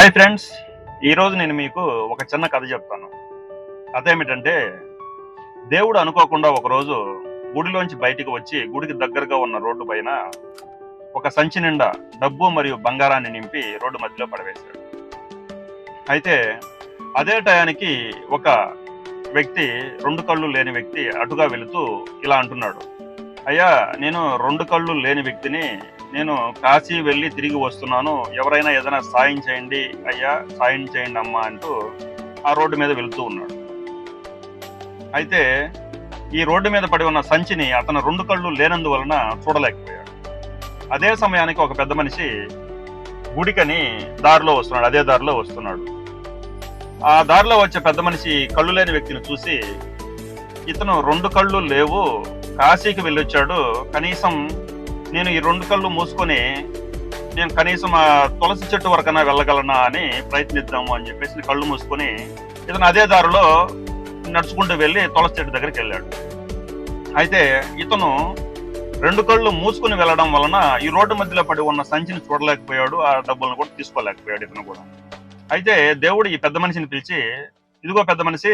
Hi friends ఈరోజు నేను మీకు ఒక చిన్న కథ చెప్తాను. కథ ఏమిటంటే దేవుడు అనుకోకుండా ఒకరోజు గుడిలోంచి బయటికి వచ్చి గుడికి దగ్గరగా ఉన్న రోడ్డు పైన ఒక సంచి నిండా డబ్బు మరియు బంగారాన్ని నింపి రోడ్డు మధ్యలో పడవేశాడు. అయితే అదే టయానికి ఒక వ్యక్తి రెండు కళ్ళు లేని వ్యక్తి అటుగా వెళుతూ ఇలా అంటున్నాడు. అయ్యా నేను రెండు కళ్ళు లేని వ్యక్తిని నేను కాశీ వెళ్ళి తిరిగి వస్తున్నాను. ఎవరైనా ఏదైనా సాయం చేయండి అయ్యా సాయం చేయండి అమ్మా అంటూ ఆ రోడ్డు మీద వెళుతూ ఉన్నాడు. అయితే ఈ రోడ్డు మీద పడి ఉన్న సంచిని అతను రెండు కళ్ళు లేనందువలన చూడలేకపోయాడు. అదే సమయానికి ఒక పెద్ద మనిషి గుడికని దారిలో వస్తున్నాడు అదే దారిలో వస్తున్నాడు. ఆ దారిలో వచ్చే పెద్ద మనిషి కళ్ళు లేని వ్యక్తిని చూసి ఇతను రెండు కళ్ళు లేవు కాశీకి వెళ్ళొచ్చాడు కనీసం నేను ఈ రెండు కళ్ళు మూసుకొని నేను కనీసం ఆ తులసి చెట్టు వరకన్నా వెళ్ళగలనా అని ప్రయత్నిద్దాము అని చెప్పేసి కళ్ళు మూసుకొని ఇతను అదే దారిలో నడుచుకుంటూ వెళ్ళి తులసి చెట్టు దగ్గరికి వెళ్ళాడు. అయితే ఇతను రెండు కళ్ళు మూసుకుని వెళ్ళడం వలన ఈ రోడ్డు మధ్యలో పడి ఉన్న సంచిని చూడలేకపోయాడు ఆ డబ్బులను కూడా తీసుకోలేకపోయాడు ఇతను కూడా. అయితే దేవుడు ఈ పెద్ద మనిషిని పిలిచి ఇదిగో పెద్ద మనిషి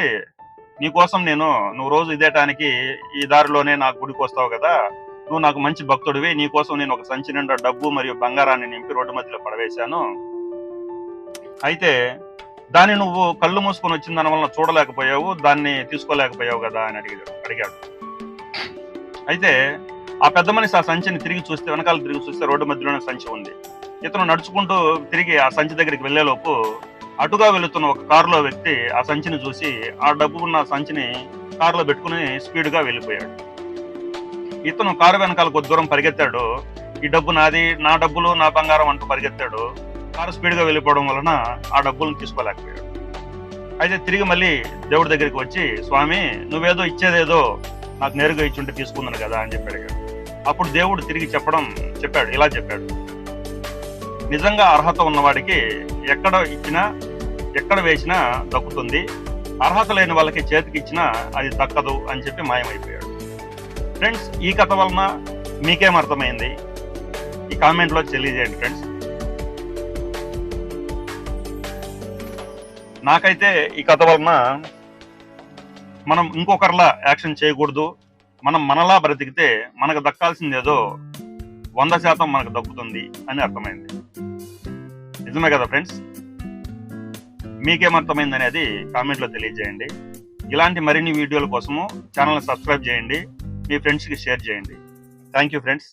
నీకోసం నేను నువ్వు రోజు ఇదే ఈ దారిలోనే నా గుడికి వస్తావు కదా నువ్వు నాకు మంచి భక్తుడివి నీకోసం నేను ఒక సంచి నిండా డబ్బు మరియు బంగారాన్ని నింపి రోడ్డు మధ్యలో పడవేశాను. అయితే దాన్ని నువ్వు కళ్ళు మూసుకొని వచ్చిన దాని వలన చూడలేకపోయావు దాన్ని తీసుకోలేకపోయావు కదా అని అడిగాడు అడిగాడు. అయితే ఆ పెద్ద మనిషి ఆ సంచిని తిరిగి చూస్తే వెనకాల తిరిగి చూస్తే రోడ్డు మధ్యలోనే సంచి ఉంది. ఇతను నడుచుకుంటూ తిరిగి ఆ సంచి దగ్గరికి వెళ్ళేలోపు అటుగా వెళుతున్న ఒక కారులో వ్యక్తి ఆ సంచిని చూసి ఆ డబ్బు ఉన్న సంచిని కారులో పెట్టుకుని స్పీడ్గా వెళ్ళిపోయాడు. ఇతను కారు వెనకాల కొద్ది దూరం పరిగెత్తాడు. ఈ డబ్బు నాది నా డబ్బులు నా బంగారం అంటూ పరిగెత్తాడు. కారు స్పీడ్గా వెళ్ళిపోవడం వలన ఆ డబ్బులను తీసుకోలేకపోయాడు. అయితే తిరిగి మళ్ళీ దేవుడి దగ్గరికి వచ్చి స్వామి నువ్వేదో ఇచ్చేదేదో నాకు నేరుగా ఇచ్చుంటే తీసుకున్నాను కదా అని చెప్పాడు అప్పుడు దేవుడు తిరిగి చెప్పడం చెప్పాడు ఇలా చెప్పాడు. నిజంగా అర్హత ఉన్నవాడికి ఎక్కడ ఇచ్చినా ఎక్కడ వేసినా దక్కుతుంది. అర్హత లేని వాళ్ళకి చేతికి ఇచ్చినా అది దక్కదు అని చెప్పి మాయమైపోయాడు. ఫ్రెండ్స్ ఈ కథ వలన మీకేం అర్థమైంది? ఈ కామెంట్లో తెలియజేయండి ఫ్రెండ్స్ నాకైతే ఈ కథ వలన మనం ఇంకొకరిలా యాక్షన్ చేయకూడదు. మనం మనలా బ్రతికితే మనకు దక్కాల్సింది ఏదో వంద శాతం మనకు దక్కుతుంది అని అర్థమైంది. నిజమే కదా ఫ్రెండ్స్ మీకేమర్థమైంది అనేది కామెంట్లో తెలియజేయండి. ఇలాంటి మరిన్ని వీడియోల కోసము ఛానల్ని సబ్స్క్రైబ్ చేయండి. మీ ఫ్రెండ్స్కి షేర్ చేయండి. Thank you friends